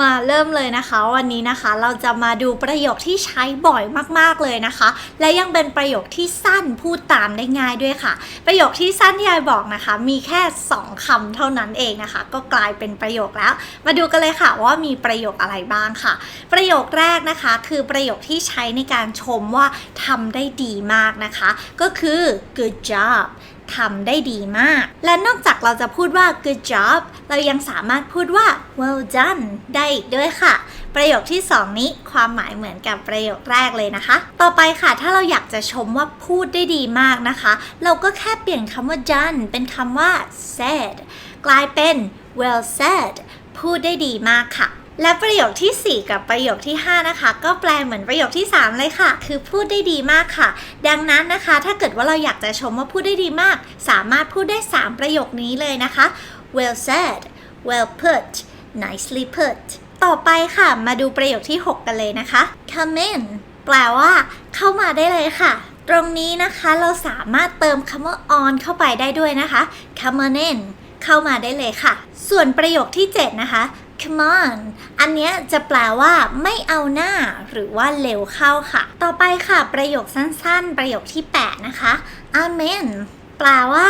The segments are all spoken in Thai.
มาเริ่มเลยนะคะวันนี้นะคะเราจะมาดูประโยคที่ใช้บ่อยมากๆเลยนะคะ และยังเป็นประโยคที่สั้นพูดตามได้ง่ายด้วยค่ะ ประโยคที่สั้นที่ยายบอกนะคะ มีแค่ 2คำเท่านั้นเองนะคะ ก็กลายเป็นประโยคแล้ว มาดูกันเลยค่ะว่ามีประโยคอะไรบ้างค่ะ ประโยคแรกนะคะ คือประโยคที่ใช้ในการชมว่าทำได้ดีมากนะคะ ก็คือ good job ทำได้ดีมาก และนอกจากเราจะพูดว่า good job เรายังสามารถพูดว่า well done ได้อีกด้วยค่ะ ประโยคที่ 2 นี้ความหมายเหมือนกับประโยคแรกเลยนะคะ ต่อไปค่ะ ถ้าเราอยากจะชมว่าพูดได้ดีมากนะคะ เราก็แค่เปลี่ยนคำว่า done เป็นคำว่า said กลายเป็น well said พูดได้ดีมากค่ะ และประโยคทีสี่ 4 กับประโยคที่ 5 นะคะ ก็แปลเหมือนประโยคที่ 3 เลยค่ะ คือพูดได้ดีมากค่ะ ดังนั้นนะคะ ถ้าเกิดว่าเราอยากจะชมว่าพูดได้ดีมาก สามารถพูดได้ 3 ประโยคนี้เลยนะคะ well said well put nicely put ต่อไปค่ะมาดูประโยคที่ 6 กันเลยนะคะ come in แปลว่า เข้ามาได้เลยค่ะ ตรงนี้นะคะเราสามารถเติมคำว่า on เข้าไปได้ด้วยนะคะ come on in เข้ามาได้เลยค่ะ ส่วนประโยคที่ 7 นะคะ come on อันเนี้ยจะแปลว่าไม่เอาหน้า หรือว่าเร็วเข้าค่ะ ต่อไปค่ะ ประโยคสั้นๆ ประโยคที่ 8 นะคะ amen แปลว่า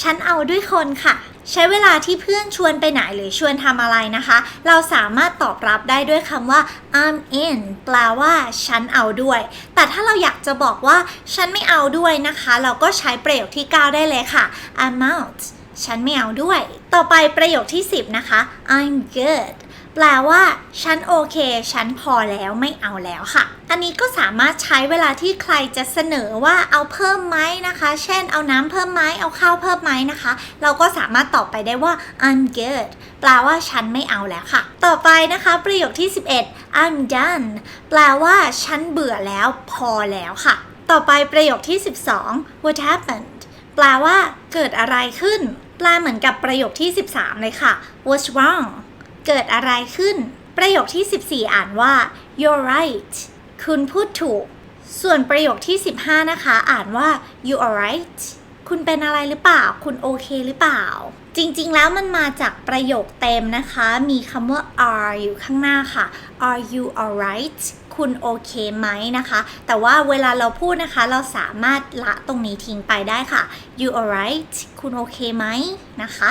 ฉันเอาด้วยคนค่ะ ใช้เวลาที่เพื่อนชวนไปไหนหรือชวนทำอะไรนะคะ เราสามารถตอบรับได้ด้วยคำว่า I'm in แปลว่า ฉันเอาด้วย แต่ถ้าเราอยากจะบอกว่า ฉันไม่เอาด้วยนะคะ เราก็ใช้ประโยคที่ 9 ได้เลยค่ะ I'm out ฉันไม่เอาด้วย ต่อไปประโยคที่ 10 นะคะ I'm good แปลว่า ฉันโอเค ฉันพอแล้วไม่เอาแล้วค่ะ อันนี้ก็สามารถใช้เวลาที่ใครจะเสนอว่าเอาเพิ่มไหมนะคะ เช่น เอาน้ำเพิ่มไหมเอาข้าวเพิ่มไหมนะคะ เราก็สามารถตอบไปได้ว่า I'm good แปลว่าฉันไม่เอาแล้วค่ะ ต่อไปนะคะ ประโยคที่ 11 I'm done แปลว่าฉันเบื่อแล้วพอแล้วค่ะ ต่อไปประโยคที่ 12 What happened แปลว่าเกิดอะไรขึ้น แปลเหมือนกับประโยคที่ 13 เลยค่ะ What's wrong เกิดอะไรขึ้น ประโยคที่ 14 อ่านว่า you're right คุณพูดถูก ส่วนประโยคที่ 15 นะคะ อ่านว่า you alright คุณเป็นอะไรหรือเปล่า คุณโอเคหรือเปล่า จริงๆ แล้วมันมาจากประโยคเต็มนะคะ มีคำว่า are อยู่ข้างหน้าค่ะ are you alright คุณโอเคไหมนะคะ แต่ว่าเวลาเราพูดนะคะ เราสามารถละตรงนี้ทิ้งไปได้ค่ะ you alright คุณโอเคไหมนะคะ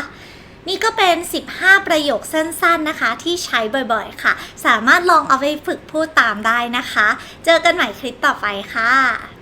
นี่ก็เป็น 15 ประโยคสั้นๆนะคะ ที่ใช้บ่อยๆ ค่ะ สามารถลองเอาไปฝึกพูดตามได้นะคะ เจอกันใหม่คลิปต่อไปค่ะ